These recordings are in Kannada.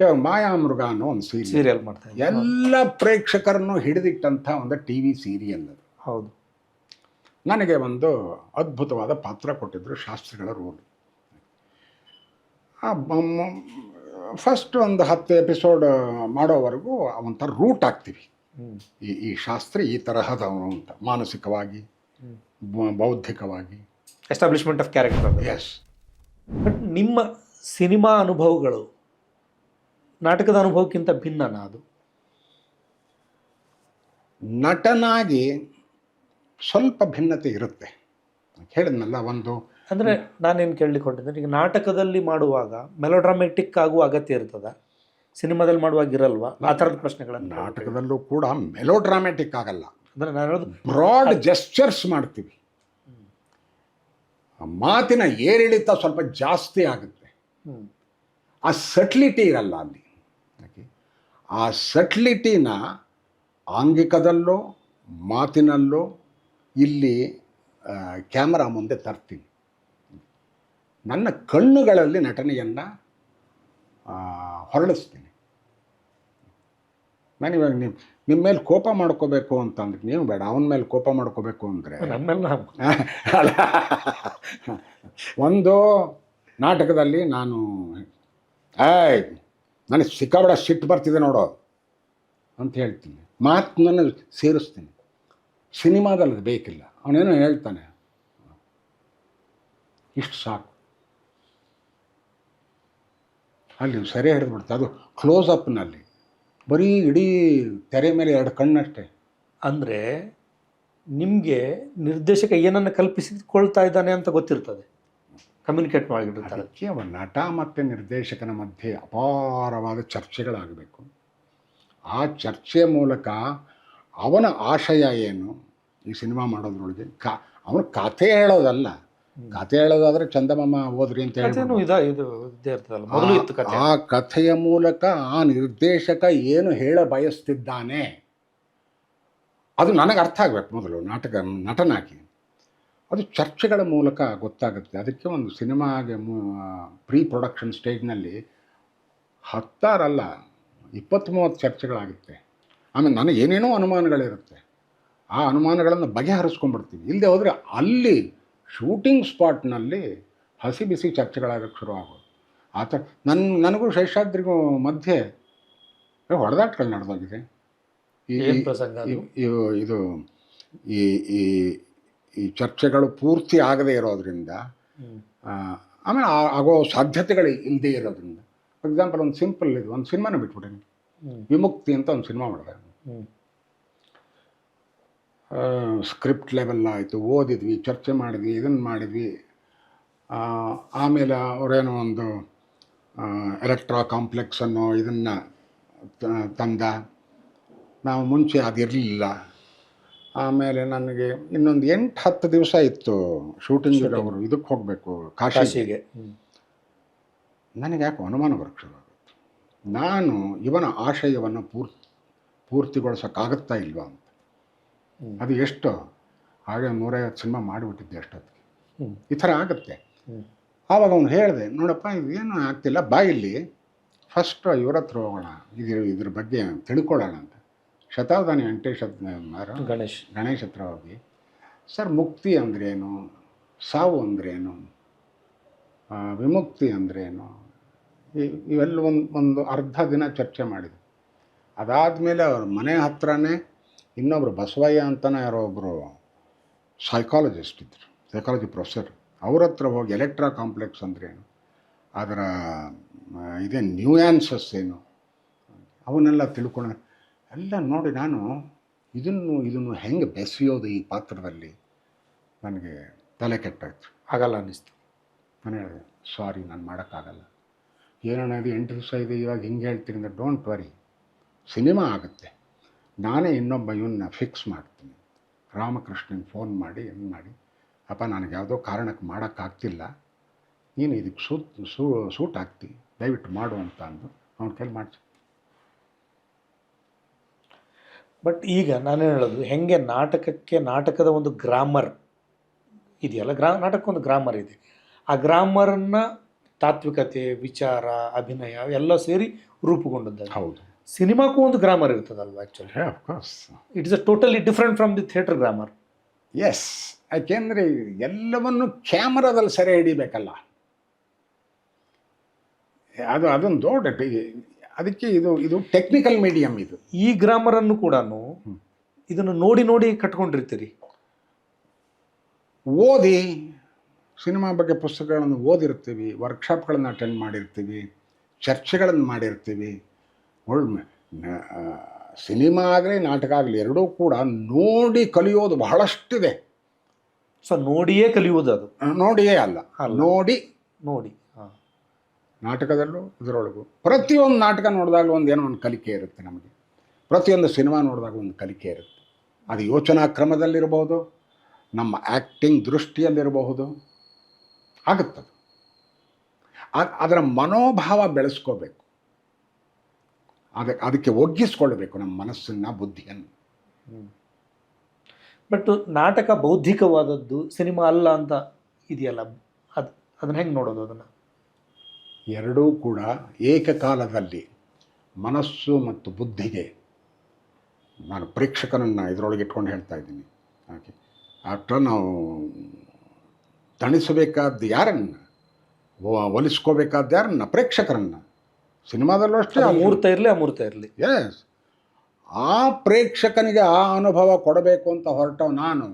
ಇವಾಗ ಮಾಯಾಮೃಗ ಅನ್ನೋ ಒಂದು ಸೀರಿಯಲ್. ಸೀರಿಯಲ್ ಮಾಡ್ತಾ ಇದ್ದಾರೆ ಎಲ್ಲ ಪ್ರೇಕ್ಷಕರನ್ನು ಹಿಡಿದಿಟ್ಟಂಥ ಒಂದು ಟಿ ವಿ ಸೀರಿಯಲ್ ಅದು. ಹೌದು. ನನಗೆ ಒಂದು ಅದ್ಭುತವಾದ ಪಾತ್ರ ಕೊಟ್ಟಿದ್ದರು ಶಾಸ್ತ್ರಿಗಳ ರೋಲ್. ಫಸ್ಟ್ ಒಂದು ಹತ್ತು ಎಪಿಸೋಡ್ ಮಾಡೋವರೆಗೂ ಒಂಥರ ರೂಟ್ ಆಗ್ತೀವಿ ಈ ಈ ಶಾಸ್ತ್ರಿ ಈ ತರಹದವನು ಅಂತ ಮಾನಸಿಕವಾಗಿ ಬೌದ್ಧಿಕವಾಗಿ. Establishment of character yes but ನಿಮ್ಮ ಸಿನಿಮಾ ಅನುಭವಗಳು ನಾಟಕದ ಅನುಭವಕ್ಕಿಂತ ಭಿನ್ನನ ಅದು? ನಟನಾಗಿ ಸ್ವಲ್ಪ ಭಿನ್ನತೆ ಇರುತ್ತೆ. ಹೇಳಿದ್ನಲ್ಲ ಒಂದು ಅಂದರೆ ನಾನೇನು ಕೇಳಲಿಕ್ಕೆ ಹೊರಟಿದ್ದೆ ಈಗ ನಾಟಕದಲ್ಲಿ ಮಾಡುವಾಗ ಮೆಲೋಡ್ರಾಮೆಟಿಕ್ ಆಗುವ ಅಗತ್ಯ ಇರ್ತದ? ಸಿನಿಮಾದಲ್ಲಿ ಮಾಡುವಾಗ ಇರಲ್ವಾ? ಆ ಥರದ ಪ್ರಶ್ನೆಗಳನ್ನು ನಾಟಕದಲ್ಲೂ ಕೂಡ ಮೆಲೋಡ್ರಾಮೆಟಿಕ್ ಆಗಲ್ಲ. ಅಂದರೆ ನಾನು ಹೇಳೋದು ಬ್ರಾಡ್ ಜೆಸ್ಚರ್ಸ್ ಮಾಡ್ತೀವಿ. ಆ ಮಾತಿನ ಏರಿಳಿತ ಸ್ವಲ್ಪ ಜಾಸ್ತಿ ಆಗುತ್ತೆ. ಆ ಸಟ್ಲಿಟಿ ಇರಲ್ಲ ಅಲ್ಲಿ? ಆ ಸಟ್ಲಿಟಿನ ಆಂಗಿಕದಲ್ಲೋ ಮಾತಿನಲ್ಲೋ ಇಲ್ಲಿ ಕ್ಯಾಮರಾ ಮುಂದೆ ತರ್ತೀನಿ. ನನ್ನ ಕಣ್ಣುಗಳಲ್ಲಿ ನಟನೆಯನ್ನು ಹೊರಳಿಸ್ತೀನಿ. ನಾನು ಇವಾಗ ನಿಮ್ಮ ನಿಮ್ಮ ಮೇಲೆ ಕೋಪ ಮಾಡ್ಕೋಬೇಕು ಅಂತಂದ್ರೆ ನೀವು ಬೇಡ ಅವನ ಮೇಲೆ ಕೋಪ ಮಾಡ್ಕೋಬೇಕು ಅಂದರೆ. ಅಲ್ಲ. ಒಂದು ನಾಟಕದಲ್ಲಿ ನಾನು ಏಯ್ ನನಗೆ ಸಿಕ್ಕಾಬಿಡ ಸಿಟ್ಟು ಬರ್ತಿದೆ ನೋಡೋ ಅಂತ ಹೇಳ್ತೀನಿ. ಮಾತು ನಾನು ಸೇರಿಸ್ತೀನಿ. ಸಿನಿಮಾದಲ್ಲಿ ಬೇಕಿಲ್ಲ. ಅವನೇನೋ ಹೇಳ್ತಾನೆ. ಇಷ್ಟು ಸಾಕು. ಅಲ್ಲಿ ಸರಿ ಹಿಡಿದ್ಬಿಡ್ತು ಅದು ಕ್ಲೋಸ್ ಅಪ್ನಲ್ಲಿ ಬರೀ ಇಡೀ ತೆರೆ ಮೇಲೆ ಎರಡು ಕಣ್ಣಷ್ಟೇ. ಅಂದರೆ ನಿಮಗೆ ನಿರ್ದೇಶಕ ಏನನ್ನು ಕಲ್ಪಿಸಿಕೊಳ್ತಾ ಇದ್ದಾನೆ ಅಂತ ಗೊತ್ತಿರ್ತದೆ. ಕಮ್ಯುನಿಕೇಟ್ ಮಾಡಿಬಿಟ್ಟಿರ್ತಾರೆ ಅದಕ್ಕೆ ಅವ ನಟ ಮತ್ತು ನಿರ್ದೇಶಕನ ಮಧ್ಯೆ ಅಪಾರವಾದ ಚರ್ಚೆಗಳಾಗಬೇಕು. ಆ ಚರ್ಚೆಯ ಮೂಲಕ ಅವನ ಆಶಯ ಏನು? ಈ ಸಿನಿಮಾ ಮಾಡೋದ್ರೊಳಗೆ ಕಾ ಅವನು ಕಥೆ ಹೇಳೋದಲ್ಲ. ಕಥೆ ಹೇಳೋದಾದ್ರೆ ಚಂದಮಾಮ ಓದ್ರಿ ಅಂತ ಹೇಳಿ ಆ ಕಥೆಯ ಮೂಲಕ ಆ ನಿರ್ದೇಶಕ ಏನು ಹೇಳ ಬಯಸ್ತಿದ್ದಾನೆ? ಅದು ನನಗೆ ಅರ್ಥ ಆಗಬೇಕು ಮೊದಲು ನಾಟಕ ನಟನಾಗಿ. ಅದು ಚರ್ಚೆಗಳ ಮೂಲಕ ಗೊತ್ತಾಗುತ್ತೆ. ಅದಕ್ಕೆ ಒಂದು ಸಿನಿಮಾಗೆ ಪ್ರೀ ಪ್ರೊಡಕ್ಷನ್ ಸ್ಟೇಜ್ನಲ್ಲಿ ಹತ್ತಾರಲ್ಲ ಇಪ್ಪತ್ತು ಮೂವತ್ತು ಚರ್ಚೆಗಳಾಗುತ್ತೆ. ಆಮೇಲೆ ನನಗೆ ಏನೇನೋ ಅನುಮಾನಗಳಿರುತ್ತೆ. ಆ ಅನುಮಾನಗಳನ್ನು ಬಗೆಹರಿಸ್ಕೊಂಡ್ಬಿಡ್ತೀವಿ. ಇಲ್ಲದೆ ಹೋದರೆ ಅಲ್ಲಿ ಶೂಟಿಂಗ್ ಸ್ಪಾಟ್ನಲ್ಲಿ ಹಸಿ ಬಿಸಿ ಚರ್ಚೆಗಳಾಗಕ್ಕೆ ಶುರು ಆಗೋದು. ಆ ಥರ ನನ್ನ ನನಗೂ ಶೇಷಾದ್ರಿಗೂ ಮಧ್ಯೆ ಹೊಡೆದಾಟಗಳು ನಡೆದೋಗಿದೆ. ಈ ಇದು ಈ ಈ ಈ ಚರ್ಚೆಗಳು ಪೂರ್ತಿ ಆಗದೇ ಇರೋದ್ರಿಂದ ಆಮೇಲೆ ಆಗೋ ಸಾಧ್ಯತೆಗಳು ಇಲ್ಲದೇ ಇರೋದ್ರಿಂದ. ಫಾರ್ ಎಕ್ಸಾಂಪಲ್ ಒಂದು ಸಿಂಪಲ್ ಇದು ಒಂದು ಸಿನಿಮಾನ ಬಿಟ್ಬಿಟ್ಟೆ. ವಿಮುಕ್ತಿ ಅಂತ ಒಂದು ಸಿನಿಮಾ ಮಾಡಿದೆ. ಸ್ಕ್ರಿಪ್ಟ್ ಲೆವೆಲ್ ಆಯಿತು ಓದಿದ್ವಿ ಚರ್ಚೆ ಮಾಡಿದ್ವಿ ಇದನ್ನು ಮಾಡಿದ್ವಿ. ಆಮೇಲೆ ಅವರೇನೋ ಒಂದು ಎಲೆಕ್ಟ್ರಾ ಕಾಂಪ್ಲೆಕ್ಸ್ ಅನ್ನೋ ಇದನ್ನು ತಂದ. ನಾವು ಮುಂಚೆ ಅದಿರಲಿಲ್ಲ. ಆಮೇಲೆ ನನಗೆ ಇನ್ನೊಂದು ಎಂಟು ಹತ್ತು ದಿವಸ ಇತ್ತು ಶೂಟಿಂಗ್ ಅವರು ಇದಕ್ಕೆ ಹೋಗಬೇಕು ಕಾಶಿ ಕಾಶಿಗೆ. ನನಗೆ ಯಾಕೆ ಅನುಮಾನ ಬರೋಕ್ಕೆ ಶುರು ಆಗುತ್ತೆ ನಾನು ಇವನ ಆಶಯವನ್ನು ಪೂರ್ತಿ ಪೂರ್ತಿಗೊಳಿಸೋಕ್ಕಾಗುತ್ತಾ ಇಲ್ವಾ ಅಂತ. ಅದು ಎಷ್ಟು ಹಾಗೆ ನೂರೈವತ್ತು ಸಿನಿಮಾ ಮಾಡಿಬಿಟ್ಟಿದ್ದೆ ಅಷ್ಟೊತ್ತಿಗೆ. ಈ ಥರ ಆಗುತ್ತೆ. ಆವಾಗ ಅವನು ಹೇಳಿದೆ ನೋಡಪ್ಪ ಇದೇನು ಆಗ್ತಿಲ್ಲ ಬಾ ಇಲ್ಲಿ. ಫಸ್ಟ್ ಇವ್ರ ಹತ್ರ ಹೋಗೋಣ ಇದ್ರ ಇದ್ರ ಬಗ್ಗೆ ತಿಳ್ಕೊಳ್ಳೋಣ ಶತಾವಧಾನಿ ವೆಂಕಟೇಶ್ ಮಾರ ಗಣೇಶ್. ಗಣೇಶ್ ಹತ್ರ ಹೋಗಿ. ಸರ್ ಮುಕ್ತಿ ಅಂದ್ರೇನು? ಸಾವು ಅಂದ್ರೇನು? ವಿಮುಕ್ತಿ ಅಂದ್ರೇನು? ಇವೆಲ್ಲ ಒಂದು ಒಂದು ಅರ್ಧ ದಿನ ಚರ್ಚೆ ಮಾಡಿದ್ವಿ. ಅದಾದಮೇಲೆ ಅವ್ರ ಮನೆ ಹತ್ರನೇ ಇನ್ನೊಬ್ಬರು ಬಸವಯ್ಯ ಅಂತಲೇ ಯಾರೋ ಒಬ್ಬರು ಸೈಕಾಲಜಿಸ್ಟ್ ಇದ್ದರು ಸೈಕಾಲಜಿ ಪ್ರೊಫೆಸರ್ ಅವ್ರ ಹತ್ರ ಹೋಗಿ ಎಲೆಕ್ಟ್ರಾ ಕಾಂಪ್ಲೆಕ್ಸ್ ಅಂದ್ರೇನು? ಅದರ ಇದೆ ಇದೇ ನ್ಯೂಯಾನ್ಸಸ್ ಏನು? ಅವನ್ನೆಲ್ಲ ತಿಳ್ಕೊಂಡು ಎಲ್ಲ ನೋಡಿ ನಾನು ಇದನ್ನು ಇದನ್ನು ಹೆಂಗೆ ಬೆಸೆಯೋದು ಈ ಪಾತ್ರದಲ್ಲಿ ನನಗೆ ತಲೆ ಕೆಟ್ಟಾಯ್ತು. ಆಗಲ್ಲ ಅನ್ನಿಸ್ತು. ನಾನು ಹೇಳಿದೆ ಸಾರಿ ನಾನು ಮಾಡೋಕ್ಕಾಗಲ್ಲ. ಏನೋ ಇದು ಎಂಟು ದಿವಸ ಇದೆ ಇವಾಗ ಹಿಂಗೆ ಹೇಳ್ತೀನಿ ಅಂದರೆ ಡೋಂಟ್ ವರಿ ಸಿನಿಮಾ ಆಗುತ್ತೆ. ನಾನೇ ಇನ್ನೊಬ್ಬ ಇವನ್ನ ಫಿಕ್ಸ್ ಮಾಡ್ತೀನಿ. ರಾಮಕೃಷ್ಣನ್ ಫೋನ್ ಮಾಡಿ ಏನು ಮಾಡಿ ಅಪ್ಪ ನನಗೆ ಯಾವುದೋ ಕಾರಣಕ್ಕೆ ಮಾಡೋಕ್ಕಾಗ್ತಿಲ್ಲ. ನೀನು ಇದಕ್ಕೆ ಸೂಟ್ ಸೂ ಸೂಟ್ ಆಗ್ತಿ ದಯವಿಟ್ಟು ಮಾಡು ಅಂತ ಅಂದು ಅವ್ನ ಕೈಲಿ ಮಾಡಿಸಿ. ಬಟ್ ಈಗ ನಾನು ಹೇಳೋದು ಹೆಂಗೆ ನಾಟಕಕ್ಕೆ ನಾಟಕದ ಒಂದು ಗ್ರಾಮರ್ ಇದೆಯಲ್ಲ? ಗ್ರಾ ನಾಟಕಕ್ಕೊಂದು ಗ್ರಾಮರ್ ಇದೆ. ಆ ಗ್ರಾಮರನ್ನು ತಾತ್ವಿಕತೆ ವಿಚಾರ ಅಭಿನಯ ಎಲ್ಲ ಸೇರಿ ರೂಪುಗೊಂಡದ್ದು ಹೌದು. ಸಿನಿಮಾಕ್ಕೂ ಒಂದು grammar ಇರ್ತದಲ್ವ actually course it is a totally different from the theatre grammar yes ಯಾಕೆಂದರೆ ಎಲ್ಲವನ್ನು ಕ್ಯಾಮರಾದಲ್ಲಿ ಸೆರೆ ಹಿಡಿಬೇಕಲ್ಲ. ಅದು ಅದೊಂದು ದೊಡ್ಡ ಅದಕ್ಕೆ ಇದು ಇದು ಟೆಕ್ನಿಕಲ್ ಮೀಡಿಯಂ ಇದು. ಈ ಗ್ರಾಮರನ್ನು ಕೂಡ ಇದನ್ನು ನೋಡಿ ನೋಡಿ ಕಟ್ಕೊಂಡಿರ್ತೀರಿ. ಓದಿ ಸಿನಿಮಾ ಬಗ್ಗೆ ಪುಸ್ತಕಗಳನ್ನು ಓದಿರ್ತೀವಿ ವರ್ಕ್ಶಾಪ್ಗಳನ್ನು ಅಟೆಂಡ್ ಮಾಡಿರ್ತೀವಿ ಚರ್ಚೆಗಳನ್ನು ಮಾಡಿರ್ತೀವಿ. ಒಳ್ಳೆ ಸಿನಿಮಾ ಆಗಲಿ ನಾಟಕ ಆಗಲಿ ಎರಡೂ ಕೂಡ ನೋಡಿ ಕಲಿಯೋದು ಬಹಳಷ್ಟಿದೆ. ಸೊ ನೋಡಿಯೇ ಕಲಿಯೋದು ಅದು. ನೋಡಿಯೇ ಅಲ್ಲ. ನೋಡಿ ನೋಡಿ. ನಾಟಕದಲ್ಲೂ ಇದರೊಳಗೂ ಪ್ರತಿಯೊಂದು ನಾಟಕ ನೋಡಿದಾಗ ಒಂದು ಏನೋ ಒಂದು ಕಲಿಕೆ ಇರುತ್ತೆ ನಮಗೆ. ಪ್ರತಿಯೊಂದು ಸಿನಿಮಾ ನೋಡಿದಾಗ ಒಂದು ಕಲಿಕೆ ಇರುತ್ತೆ. ಅದು ಯೋಚನಾ ಕ್ರಮದಲ್ಲಿರಬಹುದು, ನಮ್ಮ ಆ್ಯಕ್ಟಿಂಗ್ ದೃಷ್ಟಿಯಲ್ಲಿರಬಹುದು, ಆಗುತ್ತದೆ. ಅದರ ಮನೋಭಾವ ಬೆಳೆಸ್ಕೋಬೇಕು. ಅದಕ್ಕೆ ಅದಕ್ಕೆ ಒಗ್ಗಿಸ್ಕೊಳ್ಬೇಕು ನಮ್ಮ ಮನಸ್ಸನ್ನು ಬುದ್ಧಿಯನ್ನು. ಬಟ್ ನಾಟಕ ಬೌದ್ಧಿಕವಾದದ್ದು ಸಿನಿಮಾ ಅಲ್ಲ ಅಂತ ಇದೆಯಲ್ಲ? ಅದು, ಅದನ್ನ ಹೆಂಗೆ ನೋಡೋದು ಅದನ್ನು? ಎರಡೂ ಕೂಡ ಏಕಕಾಲದಲ್ಲಿ ಮನಸ್ಸು ಮತ್ತು ಬುದ್ಧಿಗೆ ನಾನು ಪ್ರೇಕ್ಷಕನನ್ನು ಇದರೊಳಗೆ ಇಟ್ಕೊಂಡು ಹೇಳ್ತಾ ಇದ್ದೀನಿ. ಹಾಗೆ. ಆಫ್ಟರ್ ನಾವು ತಣಿಸಬೇಕಾದ ಯಾರನ್ನು? ಒಲಿಸ್ಕೋಬೇಕಾದ ಯಾರನ್ನ? ಪ್ರೇಕ್ಷಕರನ್ನು. ಸಿನಿಮಾದಲ್ಲೂ ಅಷ್ಟೇ ಅಮೂರ್ತ ಇರಲಿ ಅಮೂರ್ತ ಇರಲಿ. ಎಸ್ ಆ ಪ್ರೇಕ್ಷಕನಿಗೆ ಆ ಅನುಭವ ಕೊಡಬೇಕು ಅಂತ ಹೊರಟವ ನಾನು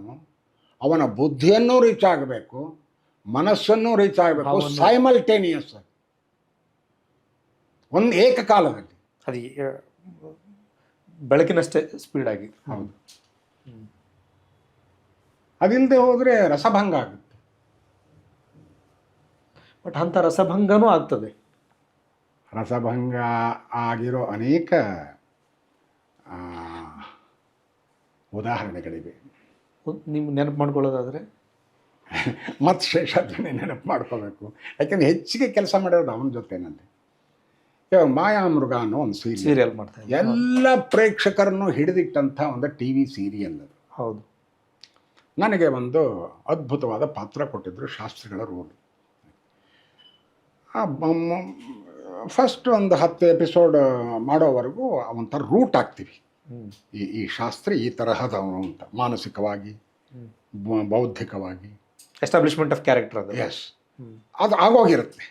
ಅವನ ಬುದ್ಧಿಯನ್ನು ರೀಚ್ ಆಗಬೇಕು ಮನಸ್ಸನ್ನು ರೀಚ್ ಆಗಬೇಕು ಸೈಮಲ್ಟೇನಿಯಸ್ ಸೈಮಲ್ಟೇನಿಯಸ್ ಒಂದು ಏಕಕಾಲದಲ್ಲಿ. ಅದು ಬೆಳಕಿನಷ್ಟೇ ಬೆಳಕಿನಷ್ಟೇ ಸ್ಪೀಡಾಗಿ ಹೌದು. ಅದಿಲ್ಲದೆ ಹೋದರೆ ರಸಭಂಗ ಆಗುತ್ತೆ. ಬಟ್ ಅಂಥ ರಸಭಂಗನೂ ಆಗ್ತದೆ. ರಸಭಂಗ ಆಗಿರೋ ಅನೇಕ ಉದಾಹರಣೆಗಳಿವೆ. ನಿಮ್ಗೆ ನೆನಪು ಮಾಡ್ಕೊಳ್ಳೋದಾದರೆ? ಮತ್ತು ಶೇಷಾದ್ರೆ ನೆನಪು ಮಾಡ್ಕೋಬೇಕು. ಯಾಕೆಂದ್ರೆ ಹೆಚ್ಚಿಗೆ ಕೆಲಸ ಮಾಡಿರೋದು ಅವನ ಜೊತೆನಲ್ಲಿ ಇವಾಗ ಮಾಯಾಮೃಗ ಅನ್ನೋ ಒಂದು ಸೀರಿಯಲ್ ಸೀರಿಯಲ್ ಮಾಡ್ತಾರೆ ಎಲ್ಲ ಪ್ರೇಕ್ಷಕರನ್ನು ಹಿಡಿದಿಟ್ಟಂಥ ಒಂದು ಟಿ ವಿ ಸೀರಿಯಲ್ ಅದು. ಹೌದು. ನನಗೆ ಒಂದು ಅದ್ಭುತವಾದ ಪಾತ್ರ ಕೊಟ್ಟಿದ್ದರು ಶಾಸ್ತ್ರಿಗಳ ರೋಲ್ ಫಸ್ಟ್ ಒಂದು ಹತ್ತು ಎಪಿಸೋಡ್ ಮಾಡೋವರೆಗೂ ಒಂಥರ ರೂಟ್ ಆಗ್ತೀವಿ ಈ ಈ ಶಾಸ್ತ್ರಿ ಈ ತರಹದವನು ಅಂತ ಮಾನಸಿಕವಾಗಿ ಬೌದ್ಧಿಕವಾಗಿ. ಎಸ್ಟಾಬ್ಲಿಷ್ಮೆಂಟ್ ಆಫ್ ಕ್ಯಾರೆಕ್ಟರ್ ಅದು. ಎಸ್ ಅದು ಆಗೋಗಿರುತ್ತೆ.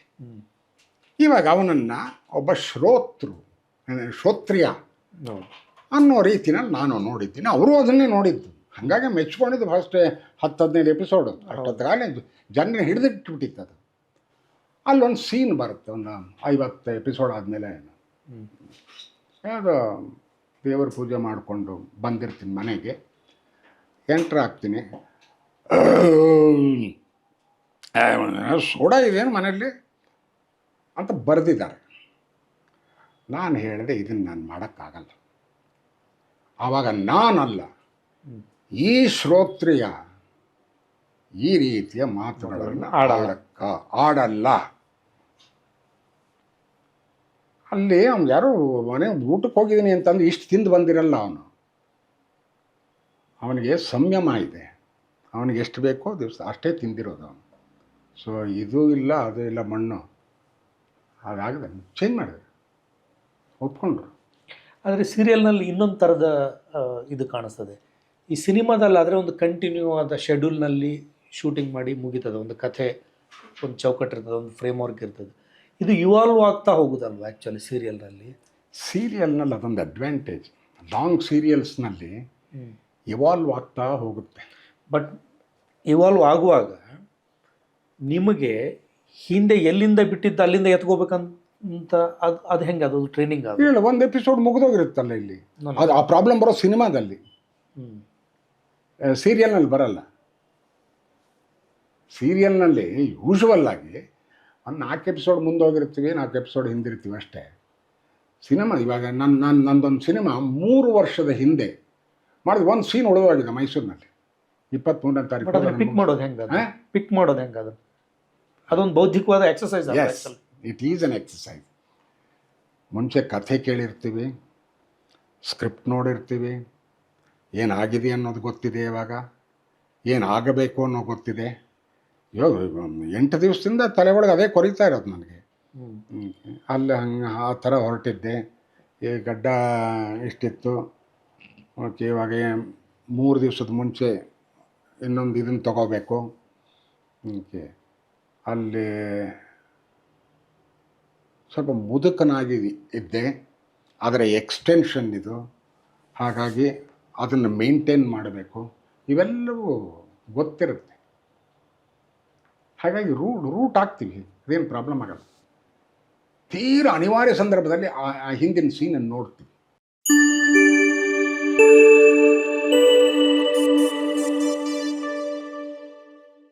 ಇವಾಗ ಅವನನ್ನು ಒಬ್ಬ ಶ್ರೋತೃ ಶ್ರೋತ್ರಿಯ ಅನ್ನೋ ರೀತಿನಲ್ಲಿ ನಾನು ನೋಡಿದ್ದೀನಿ. ಅವರು ಅದನ್ನೇ ನೋಡಿದ್ದು. ಹಾಗಾಗಿ ಮೆಚ್ಕೊಂಡಿದ್ದು ಫಸ್ಟ್ ಹತ್ತು ಹದಿನೈದು ಎಪಿಸೋಡ್ ಅಷ್ಟೊತ್ತಿಗಾಗಲೇ ಜನರನ್ನ ಹಿಡಿದಿಟ್ಬಿಟ್ಟಿತ್ತು ಅದು. ಅಲ್ಲೊಂದು ಸೀನ್ ಬರುತ್ತೆ ಒಂದು ಐವತ್ತು ಎಪಿಸೋಡ್ ಆದಮೇಲೆ. ಯಾವುದೋ ಅದು ದೇವರ ಪೂಜೆ ಮಾಡಿಕೊಂಡು ಬಂದಿರ್ತೀನಿ ಮನೆಗೆ. ಎಂಟ್ರ್ ಆಗ್ತೀನಿ. ಸೋಡಾ ಇದೇನು ಮನೆಯಲ್ಲಿ? ಅಂತ ಬರೆದಿದ್ದಾರೆ. ನಾನು ಹೇಳಿದೆ ಇದನ್ನು ನಾನು ಮಾಡೋಕ್ಕಾಗಲ್ಲ. ಆವಾಗ ನಾನಲ್ಲ. ಈ ಶ್ರೋತ್ರಿಯ ಈ ರೀತಿಯ ಮಾತುಗಳನ್ನು. ಆಡಕ್ಕ ಆಡಲ್ಲ. ಅಲ್ಲಿ ಅವ್ನು ಯಾರೋ ಮನೆ ಊಟಕ್ಕೆ ಹೋಗಿದ್ದೀನಿ ಅಂತಂದು ಇಷ್ಟು ತಿಂದು ಬಂದಿರಲ್ಲ ಅವನು. ಅವನಿಗೆ ಸಂಯಮ ಇದೆ. ಅವನಿಗೆ ಎಷ್ಟು ಬೇಕೋ ದಿವಸ ಅಷ್ಟೇ ತಿಂದಿರೋದು ಅವನು. ಸೊ ಇದು ಇಲ್ಲ ಅದು ಇಲ್ಲ ಮಣ್ಣು. ಹಾಗಾಗದೆ ಚೇಂಜ್ ಮಾಡಿದೆ. ಒಪ್ಕೊಂಡ್ರು. ಆದರೆ ಸೀರಿಯಲ್ನಲ್ಲಿ ಇನ್ನೊಂದು ಥರದ ಇದು ಕಾಣಿಸ್ತದೆ. ಈ ಸಿನಿಮಾದಲ್ಲಾದರೆ ಒಂದು ಕಂಟಿನ್ಯೂ ಆದ ಶೆಡ್ಯೂಲ್ನಲ್ಲಿ ಶೂಟಿಂಗ್ ಮಾಡಿ ಮುಗಿತದೆ. ಒಂದು ಕಥೆ ಒಂದು ಚೌಕಟ್ಟು ಇರ್ತದೆ ಒಂದು ಫ್ರೇಮ್ ವರ್ಕ್ ಇರ್ತದೆ. ಇದು ಇವಾಲ್ವ್ ಆಗ್ತಾ ಹೋಗುದಲ್ವಾ ಆ್ಯಕ್ಚುಲಿ ಸೀರಿಯಲ್ನಲ್ಲಿ ಸೀರಿಯಲ್ನಲ್ಲಿ ಅದೊಂದು ಅಡ್ವಾಂಟೇಜ್ ಲಾಂಗ್ ಸೀರಿಯಲ್ಸ್ನಲ್ಲಿ ಇವಾಲ್ವ್ ಆಗ್ತಾ ಹೋಗುತ್ತೆ. ಬಟ್ ಇವಾಲ್ವ್ ಆಗುವಾಗ ನಿಮಗೆ ಹಿಂದೆ ಎಲ್ಲಿಂದ ಬಿಟ್ಟಿದ್ದು ಅಲ್ಲಿಂದ ಎತ್ಕೋಬೇಕಂತ ಅದು ಅದು ಹೆಂಗೆ ಅದು ಟ್ರೈನಿಂಗ್ ಅದು? ಇಲ್ಲ ಒಂದು ಎಪಿಸೋಡ್ ಮುಗಿದೋಗಿರುತ್ತಲ್ಲ ಇಲ್ಲಿ. ಅದು ಆ ಪ್ರಾಬ್ಲಮ್ ಬರೋ ಸಿನಿಮಾದಲ್ಲಿ. ಸೀರಿಯಲ್ನಲ್ಲಿ ಬರಲ್ಲ. ಸೀರಿಯಲ್ನಲ್ಲಿ ಯೂಶುವಲ್ ಆಗಿ ಒಂದು ನಾಲ್ಕು ಎಪಿಸೋಡ್ ಮುಂದೋಗಿರ್ತೀವಿ ನಾಲ್ಕು ಎಪಿಸೋಡ್ ಹಿಂದಿರ್ತೀವಿ ಅಷ್ಟೇ. ಸಿನಿಮಾ ಇವಾಗ ನನ್ನ ನನ್ನ ನಂದೊಂದು ಸಿನಿಮಾ ಮೂರು ವರ್ಷದ ಹಿಂದೆ ಮಾಡಿದ ಒಂದು ಸೀನ್ ಉಳಿದೋಗಿದೆ ಮೈಸೂರಿನಲ್ಲಿ. ಇಪ್ಪತ್ತ್ಮೂರನೇ ತಾರೀಕು ಪಿಕ್ ಮಾಡೋದು ಹೆಂಗೆ? ಪಿಕ್ ಮಾಡೋದು ಹೆಂಗೆ ಅದು? ಅದೊಂದು ಬೌದ್ಧಿಕವಾದ exercise yes it is an exercise ಮುಂಚೆ ಕಥೆ ಕೇಳಿರ್ತೀವಿ ಸ್ಕ್ರಿಪ್ಟ್ ನೋಡಿರ್ತೀವಿ ಏನಾಗಿದೆ ಅನ್ನೋದು ಗೊತ್ತಿದೆ ಇವಾಗ ಏನು ಆಗಬೇಕು ಅನ್ನೋ ಗೊತ್ತಿದೆ. ಇವಾಗ ಎಂಟು ದಿವಸದಿಂದ ತಲೆ ಒಳಗೆ ಅದೇ ಕೊರಿತಾ ಇರೋದು ನನಗೆ. ಅಲ್ಲಿ ಹಂಗೆ ಆ ಥರ ಹೊರಟಿದ್ದೆ ಈ ಗಡ್ಡ ಇಷ್ಟಿತ್ತು. ಓಕೆ ಇವಾಗ ಮೂರು ದಿವಸದ ಮುಂಚೆ ಇನ್ನೊಂದು ಇದನ್ನು ತಗೋಬೇಕು. ಓಕೆ. ಅಲ್ಲಿ ಸ್ವಲ್ಪ ಮುದುಕನಾಗಿ ಇದ್ದೆ ಅದರ ಎಕ್ಸ್ಟೆನ್ಷನ್ ಇದು. ಹಾಗಾಗಿ ಅದನ್ನು ಮೇಂಟೈನ್ ಮಾಡಬೇಕು. ಇವೆಲ್ಲವೂ ಗೊತ್ತಿರುತ್ತೆ. ಹಾಗಾಗಿ ರೂಟ್ ರೂಟ್ ಆಗ್ತೀವಿ ಅದೇನು ಪ್ರಾಬ್ಲಮ್ ಆಗಲ್ಲ. ತೀರ ಅನಿವಾರ್ಯ ಸಂದರ್ಭದಲ್ಲಿ ಆ ಹಿಂದಿನ ಸೀನನ್ನು ನೋಡ್ತೀವಿ.